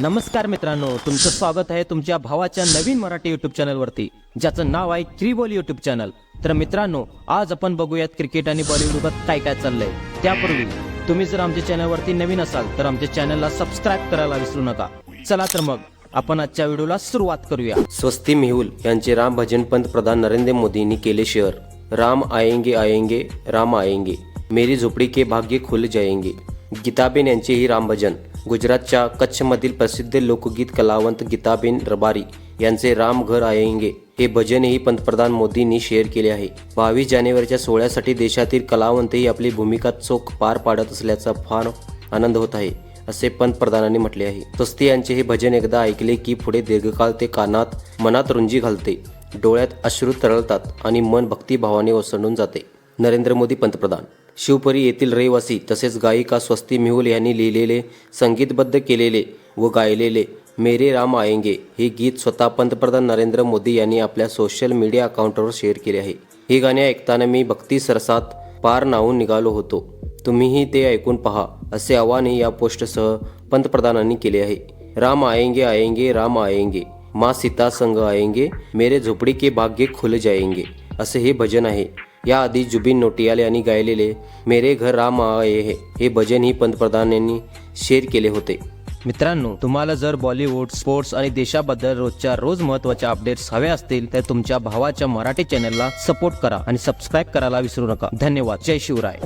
नमस्कार मित्रांनो तुमचं स्वागत आहे तुमच्या भावाच्या नवीन मराठी युट्यूब चॅनलवरती ज्याचं नाव आहे त्रिबोल युट्यूब चॅनल तर मित्रांनो आज आपण बघूयात क्रिकेट आणि बॉलिवूडवर काय काय चाललंय. त्यापूर्वी तुम्ही जर आमच्या चॅनलवरती नवीन असाल तर आमच्या चॅनलला सबस्क्राईब करायला विसरू नका. चला तर मग आपण आजच्या व्हिडिओला सुरुवात करूया. स्वस्ती मेहुल यांचे राम भजन पंतप्रधान नरेंद्र मोदींनी केले शेअर राम आएंगे आएंगे राम आएंगे. मेरी झोपडी के भाग्य खुल जाएंगे. गीताबेन यांचेही रामभजन गुजरातच्या कच्छमधील प्रसिद्ध लोकगीत कलावंत गीताबेन रबारी यांचे राम घर आयेंगे हे भजनही पंतप्रधान मोदींनी शेअर केले आहे. बावीस जानेवारीच्या सोहळ्यासाठी देशातील कलावंतही आपली भूमिका चोख पार पाडत असल्याचा फार आनंद होत आहे असे पंतप्रधानांनी म्हटले आहे. स्वस्ती यांचे हे भजन एकदा ऐकले की पुढे दीर्घकाळ ते कानात मनात रुंजी घालते डोळ्यात अश्रू तरळतात आणि मन भक्तिभावाने ओसंडून जाते. नरेंद्र मोदी पंतप्रधान. शिवपरी येथील रहिवासी तसेच गायिका स्वस्ती मेहुल यांनी लिहिलेले संगीतबद्ध केलेले व गायलेले मेरे राम आएंगे हे गीत स्वतः पंतप्रधान नरेंद्र मोदी यांनी आपल्या सोशल मीडिया अकाउंटवर शेअर केले आहे. हे गाणे ऐकताना मी भक्ती सरसात पार नावून निघालो होतो. तुम्हीही ते ऐकून पहा असे आवाहनही या पोस्टसह पंतप्रधानांनी केले आहे. राम आएंगे आएंगे राम आएंगे माँ सीता संग आएंगे मेरे झोपडी के भाग्य खुल जाएंगे असे हे भजन आहे. याआधी जुबिन नोटियाल यांनी गायलेले मेरे घर राम आए हे हे भजनही पंतप्रधानांनी शेअर केले होते. मित्रांनो तुम्हाला जर बॉलिवूड स्पोर्ट्स आणि देशाबद्दल रोजच्या रोज महत्त्वाच्या अपडेट्स हव्या असतील तर तुमच्या भावाच्या मराठी चॅनलला सपोर्ट करा आणि सबस्क्राईब करायला विसरू नका. धन्यवाद. जय शिवराय.